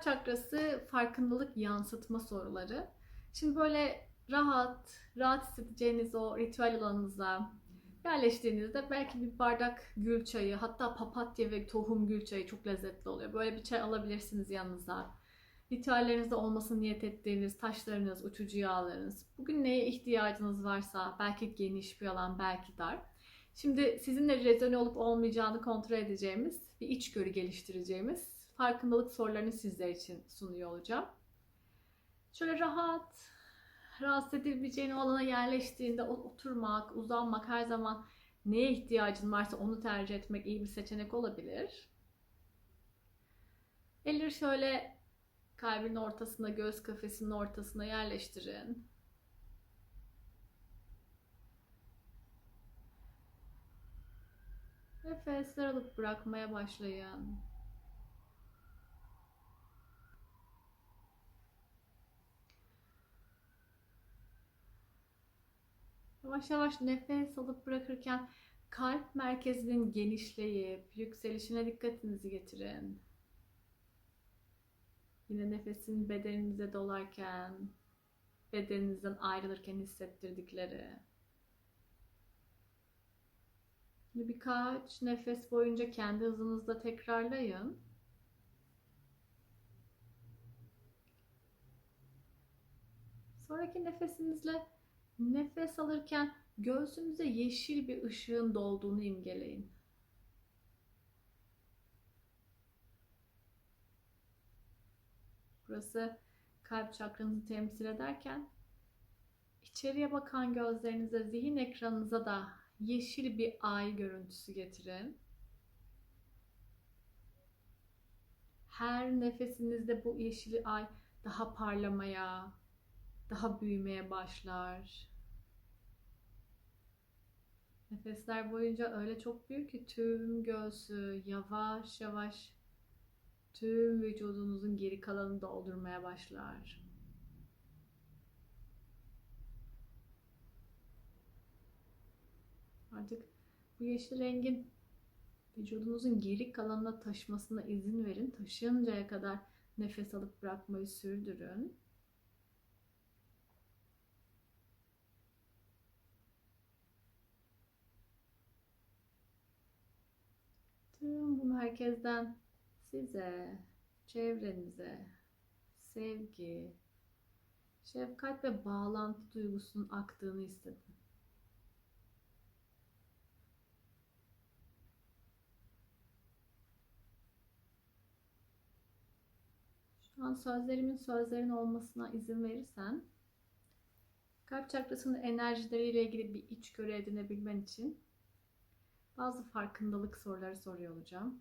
Çakrası farkındalık yansıtma soruları. Şimdi böyle rahat, rahat hissedeceğiniz o ritüel alanınıza yerleştiğinizde belki bir bardak gül çayı, hatta papatya ve tohum gül çayı çok lezzetli oluyor. Böyle bir çay alabilirsiniz yanınıza. Ritüellerinizde olmasını niyet ettiğiniz taşlarınız, uçucu yağlarınız. Bugün neye ihtiyacınız varsa, belki geniş bir alan, belki dar. Şimdi sizinle rezone olup olmayacağını kontrol edeceğimiz, bir içgörü geliştireceğimiz farkındalık sorularını sizler için sunuyor olacağım. Şöyle rahat, rahatsız edebileceğin o alana yerleştiğinde oturmak, uzanmak her zaman neye ihtiyacın varsa onu tercih etmek iyi bir seçenek olabilir. Elleri şöyle kalbin ortasına, göğüs kafesinin ortasına yerleştirin. Nefesler alıp bırakmaya başlayın. Yavaş yavaş nefes alıp bırakırken kalp merkezinin genişleyip yükselişine dikkatinizi getirin. Yine nefesin bedeninize dolarken, bedeninizden ayrılırken hissettirdikleri. Şimdi birkaç nefes boyunca kendi hızınızda tekrarlayın. Sonraki nefesinizle nefes alırken göğsünüze yeşil bir ışığın dolduğunu imgeleyin. Burası kalp çakranızı temsil ederken içeriye bakan gözlerinize, zihin ekranınıza da yeşil bir ay görüntüsü getirin. Her nefesinizde bu yeşil ay daha parlamaya, daha büyümeye başlar. Nefesler boyunca öyle çok büyük ki tüm göğsü yavaş yavaş tüm vücudunuzun geri kalanını doldurmaya başlar. Artık bu yeşil rengin vücudunuzun geri kalanına taşmasına izin verin. Taşıyıncaya kadar nefes alıp bırakmayı sürdürün. Tüm bu merkezden size, çevrenize sevgi, şefkat ve bağlantı duygusunun aktığını hissedin. Şu an sözlerimin sözlerin olmasına izin verirsen kalp çakrasının enerjileriyle ilgili bir içgörü edinebilmen için bazı farkındalık soruları soruyor olacağım.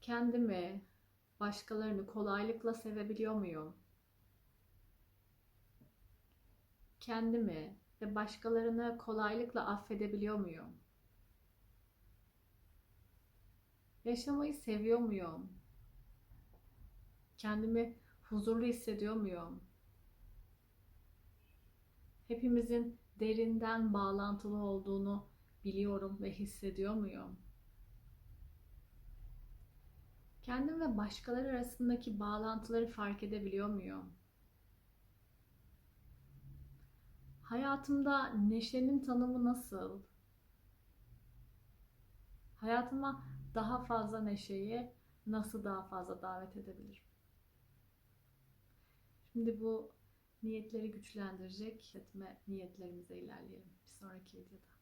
Kendimi, başkalarını kolaylıkla sevebiliyor muyum? Kendimi ve başkalarını kolaylıkla affedebiliyor muyum? Yaşamayı seviyor muyum? Kendimi huzurlu hissediyor muyum? Hepimizin derinden bağlantılı olduğunu biliyorum ve hissediyor muyum? Kendim ve başkaları arasındaki bağlantıları fark edebiliyor muyum? Hayatımda neşenin tanımı nasıl? Hayatıma daha fazla neşeyi nasıl daha fazla davet edebilirim? Şimdi bu niyetleri güçlendirecek etme niyetlerimize ilerleyelim bir sonraki videoda.